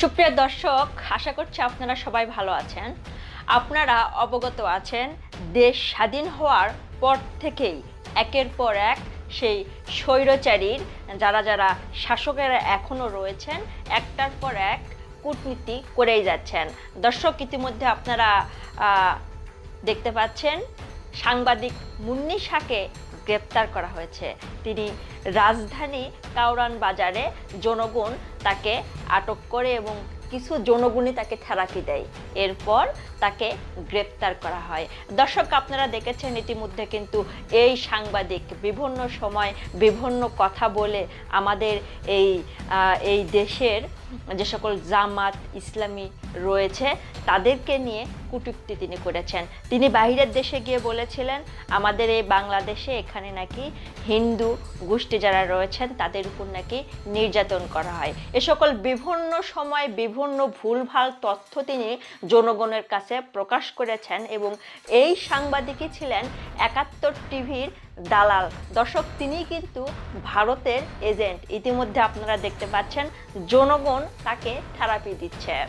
সুপ্রিয় দর্শক, আশা করছি আপনারা সবাই ভালো আছেন। আপনারা অবগত আছেন, দেশ স্বাধীন হওয়ার পর থেকেই, একের পর এক সেই স্বৈরচারীর, যারা যারা শাসকেরা এখনও রয়েছেন, একটার পর এক কূটনীতি করেই যাচ্ছেন। দর্শক, ইতিমধ্যে আপনারা দেখতে পাচ্ছেন, সাংবাদিক মুন্নি শাহকে গ্রেপ্তার করা হয়েছে। তিনি রাজধানী কাউরান বাজারে জনগণ তাকে আটক করে এবং কিছু জনগণই তাকে থেরাপি দেয়। এরপর তাকে গ্রেপ্তার করা হয়। দর্শক, আপনারা দেখেছেন ইতিমধ্যে কিন্তু এই সাংবাদিক বিভিন্ন সময় বিভিন্ন কথা বলে আমাদের এই এই দেশের যে সকল জামাত ইসলামী রয়েছে, তাদেরকে নিয়ে কটূক্তি তিনি করেছেন। তিনি বাইরের দেশে গিয়ে বলেছিলেন, আমাদের এই বাংলাদেশে এখানে নাকি হিন্দু গোষ্ঠী যারা রয়েছেন, তাদের উপর নাকি নির্যাতন করা হয়। এ সকল বিভিন্ন সময় বিভিন্ন ভুলভাল তথ্য তিনি জনগণের কাছে প্রকাশ করেছেন এবং এই সাংবাদিকই ছিলেন একাত্তর টিভির দালাল। দর্শক তিনি কিন্তু ভারতের এজেন্ট। ইতিমধ্যে আপনারা দেখতে পাচ্ছেন, জনগণ তাকে থেরাপি দিচ্ছে।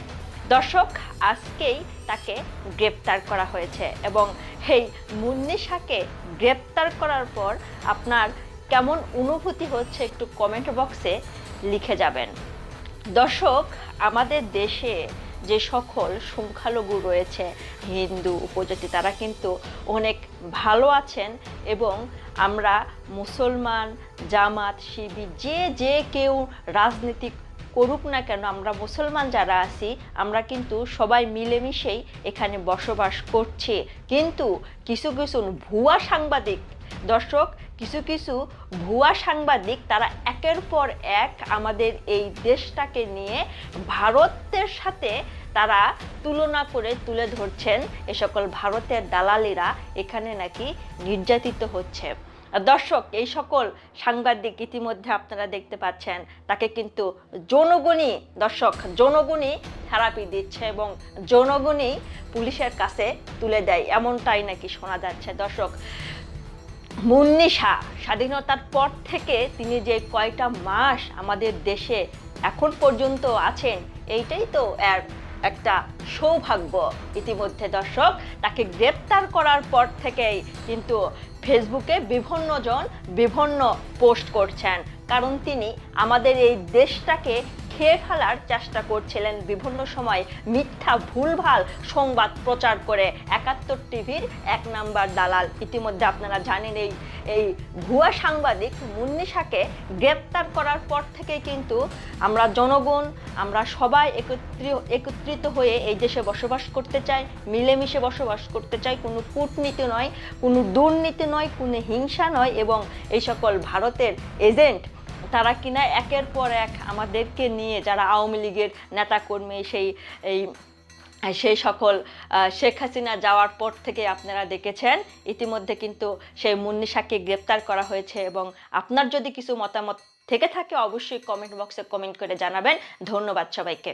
দর্শক, আজকেই তাকে গ্রেপ্তার করা হয়েছে এবং এই মুন্নিশাকে গ্রেপ্তার করার পর আপনার কেমন অনুভূতি হচ্ছে একটু কমেন্ট বক্সে লিখে যাবেন। দর্শক, আমাদের দেশে যে সকল সংখ্যালঘু রয়েছে, হিন্দু, উপজাতি, তারা কিন্তু অনেক ভালো আছেন এবং আমরা মুসলমান, জামাত শিবির যে যে কেউ রাজনীতি করুক না কেন, আমরা মুসলমান যারা আছি, আমরা কিন্তু সবাই মিলেমিশেই এখানে বসবাস করছি। কিন্তু কিছু কিছু ভুয়া সাংবাদিক, দর্শক কিছু কিছু ভুয়া সাংবাদিক তারা একের পর এক আমাদের এই দেশটাকে নিয়ে ভারতের সাথে তারা তুলনা করে তুলে ধরছেন এ সকল ভারতের দালালিরা এখানে নাকি নির্যাতিত হচ্ছে। দর্শক, এই সকল সাংবাদিক ইতিমধ্যে আপনারা দেখতে পাচ্ছেন, তাকে কিন্তু জনগণই, দর্শক, জনগণই থেরাপি দিচ্ছে এবং জনগণই পুলিশের কাছে তুলে দেয়, এমনটাই নাকি শোনা যাচ্ছে। দর্শক মুন্নি শাহ স্বাধীনতার পর থেকে তিনি যে কয়টা মাস আমাদের দেশে এখন পর্যন্ত আছেন, এইটাই তো এর একটা সৌভাগ্য। ইতিমধ্যে দর্শক, তাকে গ্রেপ্তার করার পর থেকেই কিন্তু ফেসবুকে বিভিন্ন জন বিভিন্ন পোস্ট করছেন। কারণ তিনি আমাদের এই দেশটাকে খেয়ে ফেলার চেষ্টা করছিলেন বিভিন্ন সময় মিথ্যা ভুলভাল সংবাদ প্রচার করে। একাত্তর টিভির এক নাম্বার দালাল। ইতিমধ্যে আপনারা জানেন এই এই ভুয়া সাংবাদিক মুন্নিশাকে গ্রেপ্তার করার পর থেকে কিন্তু আমরা জনগণ, আমরা সবাই একত্রিত একত্রিত হয়ে এই দেশে বসবাস করতে চাই, মিলেমিশে বসবাস করতে চাই। কোনো কূটনীতি নয়, কোনো দুর্নীতি নয়, কোনো হিংসা নয় এবং এই সকল ভারতের এজেন্ট তারা কিনা একের পর এক আমাদেরকে নিয়ে যারা আওয়ামী লীগের নেতাকর্মী, সেই, এই, সেই সকল শেখ হাসিনা যাওয়ার পর থেকে আপনারা দেখেছেন, ইতিমধ্যে কিন্তু সেই মুন্নিশাকে গ্রেপ্তার করা হয়েছে এবং আপনার যদি কিছু মতামত থেকে থাকে অবশ্যই কমেন্ট বক্সে কমেন্ট করে জানাবেন। ধন্যবাদ সবাইকে।